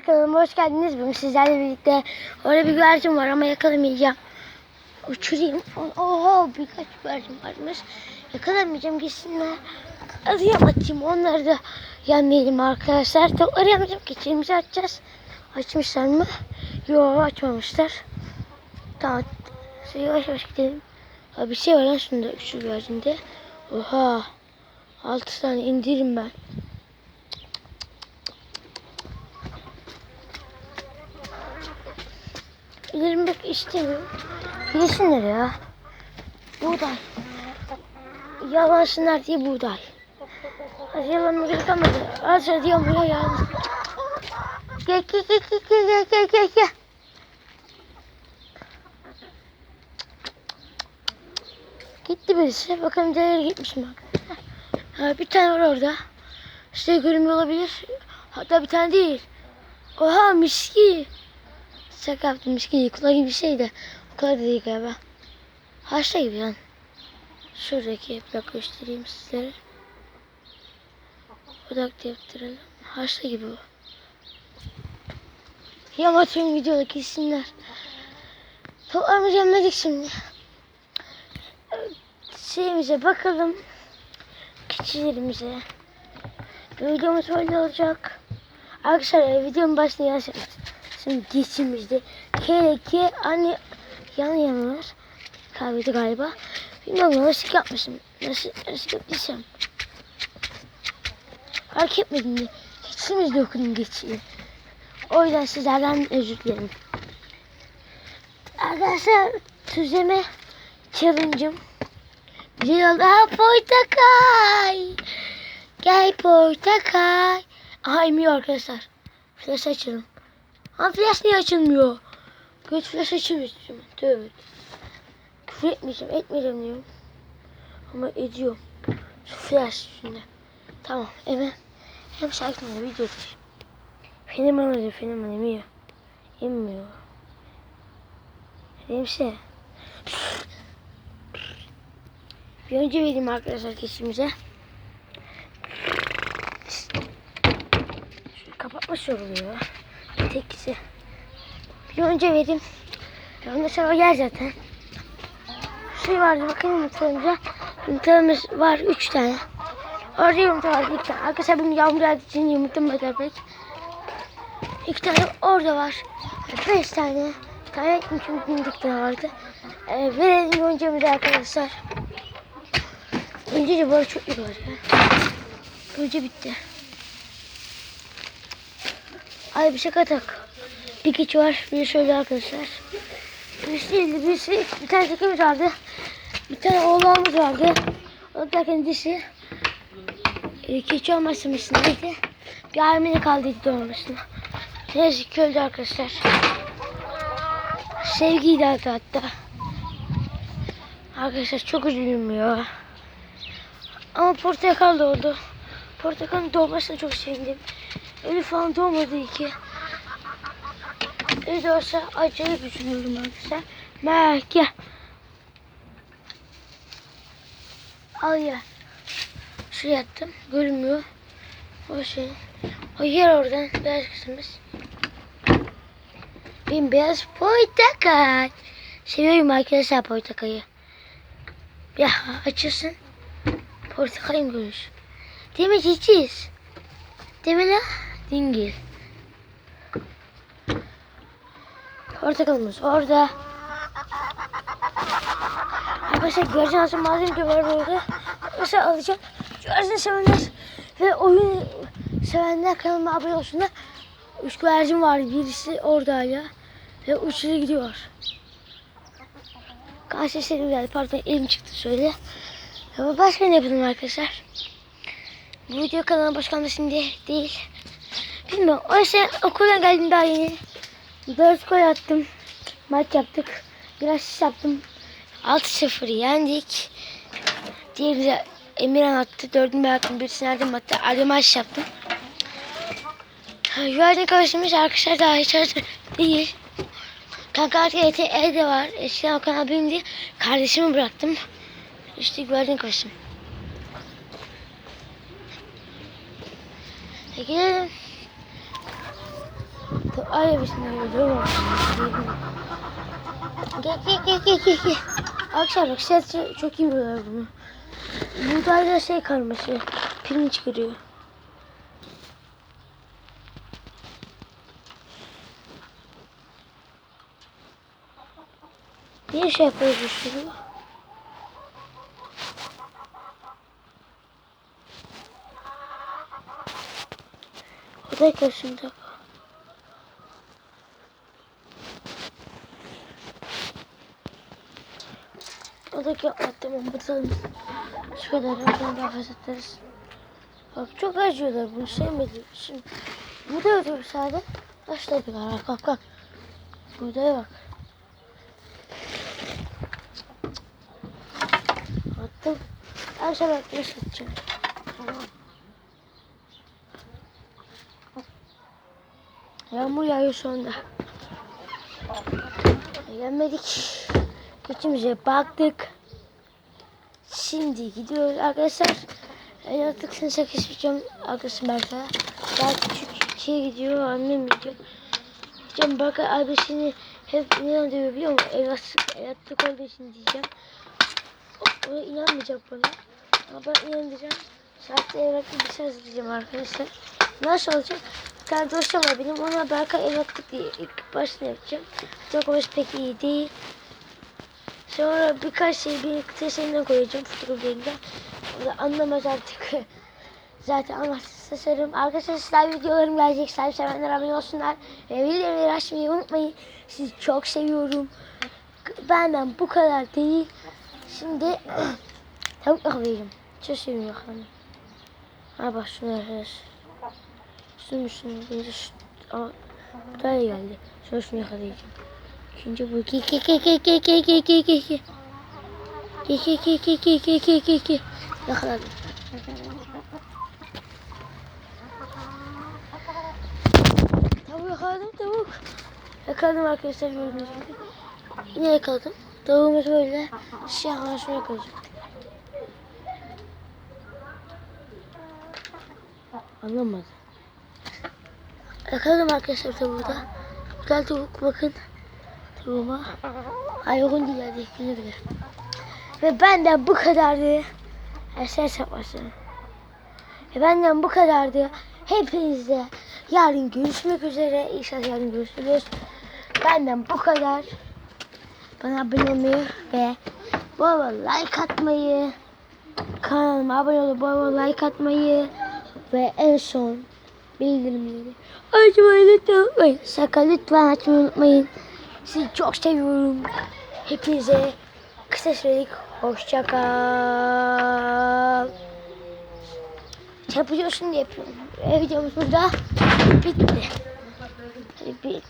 Kanalıma hoş geldiniz. Bugün sizlerle birlikte orada bir güvercin var ama yakalamayacağım. Uçurayım. Oha birkaç güvercin varmış. Yakalamayacağım gitsinler. Arayam atayım onları da yenmeyelim arkadaşlar. Tavukları yamayacağım. Keçimizi açacağız. Açmışlar mı? Yok açmamışlar. Tamam. Şöyle yavaş yavaş gidelim. Ha, bir şey var lan şunda şu güvercinde. Oha. Altı tane indirim ben. İndirmek istemiyorum. Yesinler ya. Buğday. Yalansınlar diye buğday. Hadi yalanma gerek kalmadı. Az hadi yağmura yağdı. Gel gel gel gel gel gel gel gel. Gitti birisi. Bakalım nereye gitmiş mi? Ha, bir tane var orada. Size görünmüyor olabilir. Hatta bir tane değil. Oha miski. Şaka yaptım değil. Kula gibi bir şey. O kadar da değil galiba. Haşla gibi lan. Şuradaki dakika göstereyim sizlere. Odakta yaptıralım. Haşla gibi o. Yama tüm videoda kesinler. Toplarımızı yemedik şimdi. Şeyimize bakalım. Keçilerimize. Videomuz böyle olacak. Arkadaşlar videonun başına yazın. Şimdi geçimizde. Keleki anne yan yanalar. Kahvede galiba. Bilmiyorum nasıl yapmışım. Nasıl, nasıl yaptıysam. Fark etmedim de. Geçimizde okudum geçiyi. O yüzden sizlerden özür dilerim. Arkadaşlar tüzeme challenge'ım. Bir yıl daha portakal. Gel portakal. Aha emiyor arkadaşlar. Flash açalım. Ama flash niye açılmıyor? Göt flash açılmıyor. Tövbe. Küfür etmeyeceğim. Etmeyeceğim diyorum. Ama ediyorum. Şu flash şimdi. Tamam. Hemen. Hem şarkımda video atayım. Fenomen oluyor. Fenomen emiyor. Emmiyor. Hemşe. Bir önce vereyim arkadaşlar keçimize. Şöyle kapatma soruluyor. Tekisi. Bir önce vereyim. Ondan sonra yer zaten. Şey vardı bakayım yumurtalarımıza. Yumurtalarımız var 3 tane. Orada yumurta var 2 tane. Arkadaşlar benim yağmur yağdığı için yumurtam kadar pek. 2 tane orada var. 5 tane. Bir tane çünkü bindik tane vardı. Ee, verelim öncemize arkadaşlar. Önce de böyle çok iyi var ya. Önce bitti. Ay bir şaka tak. Bir keçi var. Bir şöyle arkadaşlar. Birisi değildi. Birisi bir tane tekimiz vardı. Bir tane oğlanımız vardı. O da kendisi. E, keçi olmasın neydi? Bir armine kaldıydı doğmasına. Neyse ki öldü arkadaşlar. Sevgiydi adı hatta. Arkadaşlar çok üzülüyorum ya. Ama portakal doğdu. Portakalın doğmasına çok sevindim. Ölü falan doğmadı ki. Ölü doğsa acayip üzülüyorum arkadaşlar. Gel. Al ya. Şuraya attım. Görünmüyor. O şey. O yer oradan. Beyaz kısmımız. Benim beyaz portakal. Seviyorum arkadaşlar portakalı. Ya açılsın. Portakalın görüş. Değil mi ciciz? Değil mi la? Dingil. Portakalımız orada. Arkadaşlar güvercin alacağım malzeme de var orada. Arkadaşlar alacağım. Güvercin sevenler ve oyun sevenler kanalıma abone olsunlar. Üç güvercin var. Birisi orada ya. Ve uçuyor gidiyor. Karşı sesim geldi. Pardon elim çıktı şöyle. Ama başka ne yapalım arkadaşlar? Bu video kanalına başkanlığı şimdi değil. Bilmiyorum. O yüzden okuldan geldim daha yeni. Dört gol attım. Maç yaptık. Biraz şiş yaptım. 6-0 yendik. De Emirhan attı. Dördünü ben attım. Birisini Erdem attı. Maç yaptım. Güvenlik arkadaşımız arkadaşlar daha hiç hazır değil. Kanka artık ET evde var. Eskiden Okan abim değil. Kardeşimi bıraktım. İşte güvenlik arkadaşım. Peki. Ay bismillah. Gel gel gel gel gel. gel. Akşam bak ses çok iyi biliyorlar bunu. Buğdayla şey karması. Pirinç kırıyor. Niye şey yapıyoruz Bir dakika şimdi. Buradaki attığımı batalım. Şu kadar oradan daha ederiz. Bak çok acıyorlar bunu sevmedim. Şimdi bu da bir sade. Başla bir ara kalk kalk. Buğdaya bak. Attım. Her şey atmış şey atacağım. Tamam. Yağmur yağıyor şu anda. Eğlenmedik. Geçimize baktık. Şimdi gidiyoruz arkadaşlar. Yaklaşık sene 8 videom arkadaşım Berkay. Daha küçük şey gidiyor, annem gidiyor. Diyeceğim Berkay abisini hep inandırıyor biliyor musun? Evlatlık, evlatlık olduğu için diyeceğim. O, o inanmayacak bana. Ama ben inandıracağım. Saatte evlatlık bir şey hazırlayacağım arkadaşlar. Nasıl olacak? Var benim. Ona Berkay evlatlık diye ilk başını yapacağım. Çok hoş pek iyi değil. Sonra birkaç şey bir seçeneğine koyacağım fotoğraflarında. O da anlamaz artık. Zaten anlatsız sarım. Arkadaşlar sizler videolarım gelecek. Sahip sevenler abone olsunlar. Ve videoları açmayı unutmayın. Sizi çok seviyorum. Benden bu kadar değil. Şimdi tavuk yakalayacağım. Çok seviyorum. Ha bak şunu arkadaşlar. Şunu şunu. şunu, şunu. Aa, bu da iyi geldi. Şunu yakalayacağım. İkinci bu. Ki ki ki ki ki ki ki ki ki ki. Ki ki ki ki ki ki ki ki ki. Yakaladım. Tavuk yakaladım tavuk. Yakaladım arkadaşlar gördüğünüz gibi. Yine yakaladım. Tavuğumuz böyle siyah şunu yakaladım. Anlamadım. Yakaladım arkadaşlar tavuğu da. Güzel tavuk bakın. Tavuğuma. Ay uygun değil hadi güle. Ve benden bu kadardı. Şey sapmasın. Ve benden bu kadardı. Hepinizle yarın görüşmek üzere. İnşallah yarın görüşürüz. Benden bu kadar. Bana abone olmayı ve bol bol like atmayı, kanalıma abone olup bol bol like atmayı ve en son bildirimleri açmayı lütfen unutmayın. Sakın lütfen açmayı unutmayın. Sizi çok seviyorum. Hepinize kısa sürelik hoşça kal. Çarpıcı olsun diye yapıyorum. Videomuz burada bitti. Bir